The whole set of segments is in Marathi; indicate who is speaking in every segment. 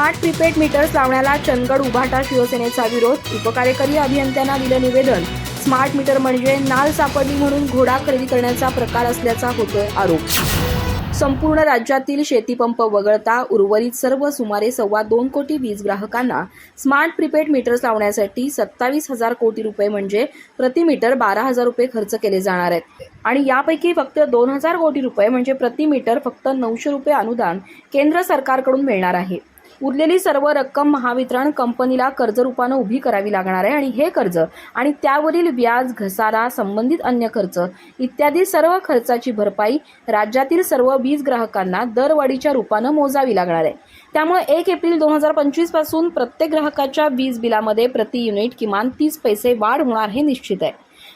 Speaker 1: स्मार्ट प्रीपेड मीटर्स लावण्याला चंदगड उभाटा शिवसेनेचा विरोध. उपकार्यकारी अभियंत्यांना दिलं निवेदन. स्मार्ट मीटर म्हणजे नाल सापडली म्हणून घोडा खरेदी करण्याचा प्रकार असल्याचा होतोय आरोप. संपूर्ण राज्यातील शेतीपंप वगळता उर्वरित सर्व सुमारे सव्वा दोन कोटी वीज ग्राहकांना स्मार्ट प्रीपेड मीटर्स लावण्यासाठी सत्तावीस हजार कोटी रुपये म्हणजे प्रति मीटर बारा हजार रुपये खर्च केले जाणार आहेत. आणि यापैकी फक्त दोन हजार कोटी रुपये म्हणजे प्रति मीटर फक्त नऊशे रुपये अनुदान केंद्र सरकारकडून मिळणार आहे. उरलेली सर्व रक्कम महावितरण कंपनीला कर्जरूपानं उभी करावी लागणार आहे आणि हे कर्ज आणि त्यावरील व्याज घसारा संबंधित अन्य खर्च इत्यादी सर्व खर्चाची भरपाई राज्यातील सर्व वीज ग्राहकांना दरवाढीच्या रूपानं मोजावी लागणार आहे. त्यामुळे एक एप्रिल दोन हजार पंचवीसपासून प्रत्येक ग्राहकाच्या वीज बिलामध्ये प्रति युनिट किमान तीस पैसे वाढ होणार हे निश्चित आहे.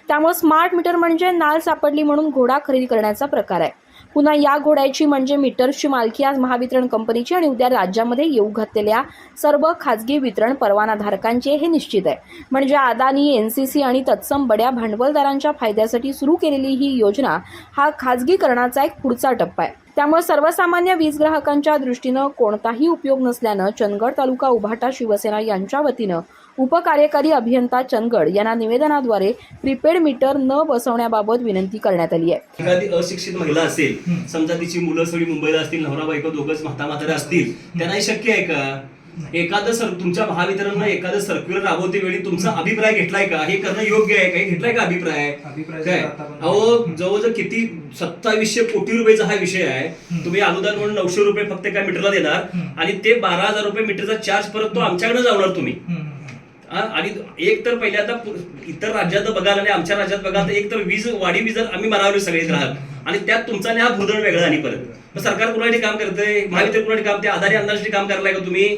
Speaker 1: त्यामुळे स्मार्ट मीटर म्हणजे नाल सापडली म्हणून घोडा खरेदी करण्याचा प्रकार आहे. पुन्हा या घोड्याची म्हणजे मीटर्सची मालकी आज महावितरण कंपनीची आणि उद्या राज्यामध्ये येऊ घातलेल्या सर्व खाजगी वितरण परवानाधारकांचे हे निश्चित आहे. म्हणजे अदानी एनसीसी आणि तत्सम बड्या भांडवलदारांच्या फायद्यासाठी सुरू केलेली ही योजना हा खाजगीकरणाचा एक पुढचा टप्पा आहे. त्यामुळे सर्वसामान्य वीज ग्राहकांच्या दृष्टीनं कोणताही उपयोग नसल्यानं चंदगड तालुका उभाटा शिवसेना यांच्या वतीनं उपकार्यकारी अभियंता चंदगड यांना निवेदनाद्वारे प्रीपेड मीटर न बसवण्याबाबत विनंती करण्यात आली आहे.
Speaker 2: एखादी अशिक्षित महिला असेल समजा तिची मुलं सगळी मुंबईला असतील नवरा बायको दोघंच म्हाता म्हातारे असतील त्यांना हे शक्य आहे का? एखादं सर तुमच्या महावितरणनं एखादं सर्क्युलर राबवते वेळी तुमचा अभिप्राय घेतलाय का? हे करणं योग्य आहे का? घेतलाय का अभिप्राय? काय?
Speaker 3: आता
Speaker 2: अहो जवळजवळ किती? सत्तावीसशे कोटी रुपयाचा हा विषय आहे. तुम्ही अनुदान म्हणून नऊशे रुपये फक्त एका मीटरला देणार. आणि ते बारा हजार रुपये मीटरचा चार्ज परत तो आमच्याकडे जाणार तुम्ही. आणि एक तर पहिल्यांदा पु- इतर राज्यात बघाल आणि आमच्या राज्यात बघाल तर एक तर वीज वाढी वीज आम्ही मरावले सगळे ग्राहक. आणि त्यात तुमचा आणि हा भूदळ वेगळा आणि परत. सरकार कुणासाठी काम करतंय? महावितरण कुणासाठी काम? ते आधारी अंदाजासाठी काम करायला का तुम्ही?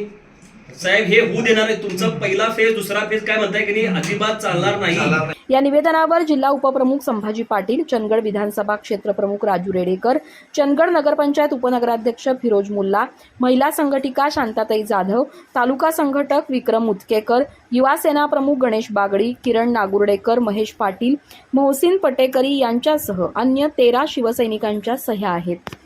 Speaker 2: साहेब हे होऊ देणार आहे तुमचा पहिला फेज दुसरा फेज काय म्हणताय की नाही अजिबात चालणार नाही.
Speaker 3: चालणार नाही.
Speaker 1: या निवेदनावर जिल्हा उपप्रमुख संभाजी पाटील चंदगड विधानसभा क्षेत्र प्रमुख राजू रेडेकर चंदगड नगरपंचायत उपनगराध्यक्ष फिरोज मुल्ला महिला संघटिका शांताताई जाधव तालुका संघटक विक्रम मुतकेकर युवा सेना प्रमुख गणेश बागडी किरण नागुर्डेकर महेश पाटील मोहसिन पटेकरी यांच्यासह अन्य तेरा शिवसैनिकांच्या सह्या आहेत.